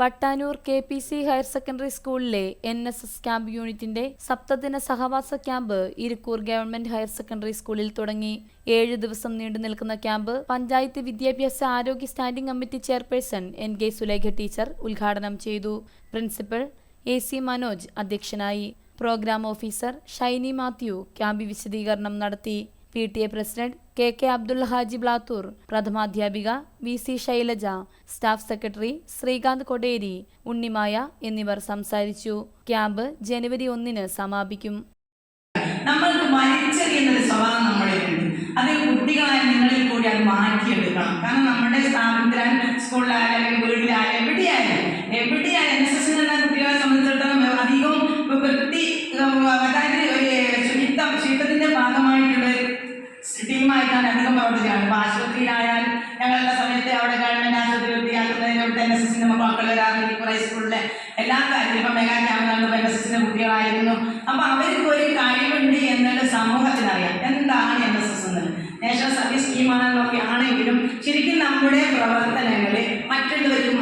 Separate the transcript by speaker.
Speaker 1: Pattanur K P C higher secondary സ്കൂളിലെ N S S camp യൂണിറ്റിന്റെ സപ്തദിന സഹവാസ camp Irikkur government higher secondary സ്കൂളിൽ തുടങ്ങി. ഏഴ് ദിവസം നീണ്ടു നിൽക്കുന്ന ക്യാമ്പ് പഞ്ചായത്ത് വിദ്യാഭ്യാസ ആരോഗ്യ standing committee chairperson N K Sulekha teacher ഉദ്ഘാടനം ചെയ്തു. പ്രിൻസിപ്പൽ എ സി മനോജ് അധ്യക്ഷനായി. Programme officer Shiny Mathew camp വിശദീകരണം നടത്തി. P T A president K K Abdul Haji Blathur പ്രഥമാധ്യാപിക V C Shailaja staff secretary Sreekanth Koderi Unnimaya എന്നിവർ സംസാരിച്ചു. Camp ജനുവരി ഒന്നിന് സമാപിക്കും.
Speaker 2: നമ്മൾക്ക് വലിച്ചെറിയുന്ന സ്വഭാവം നമ്മളിലുണ്ട് അത് കുട്ടികളായ നിങ്ങളിൽ കൂടി അത് കാരണം നമ്മുടെ സ്ഥാപനത്തിലായാലും സ്കൂളിലായാലും വീട്ടിലായാലും എവിടെയായാലും എവിടെയായാലും എൻ എസ് എസ് എന്ന കുട്ടികളെ സംബന്ധിച്ചിടത്തോളം അധികവും വൃത്തി ടീമായിട്ടാണ് അധികം പ്രവർത്തിക്കുകയാണ് ഇപ്പൊ ആശുപത്രിയിലായാലും ഞങ്ങളുടെ സമയത്ത് അവിടെ ഗവൺമെന്റ് ആശുപത്രി വൃത്തിയാക്കുന്നതിന് ഇവിടുത്തെ എൻ എസ് എസിന്റെ സ്കൂളിലെ എല്ലാ കാര്യത്തിലും ഇപ്പൊ മെഗാ ക്യാമ്പ് എൻ എസ് എസിന്റെ കുട്ടികളായിരുന്നു. അപ്പൊ അവർക്ക് ഒരു കഴിവുണ്ട് എന്നുള്ള സമൂഹത്തിനറിയാം. എന്താണ് എൻ എസ് എസ് എന്നത് നാഷണൽ സർവീസ് സ്കീമാണെന്നൊക്കെ ആണെങ്കിലും ശരിക്കും നമ്മുടെ പ്രവർത്തനങ്ങളെ മറ്റുള്ളവർക്ക്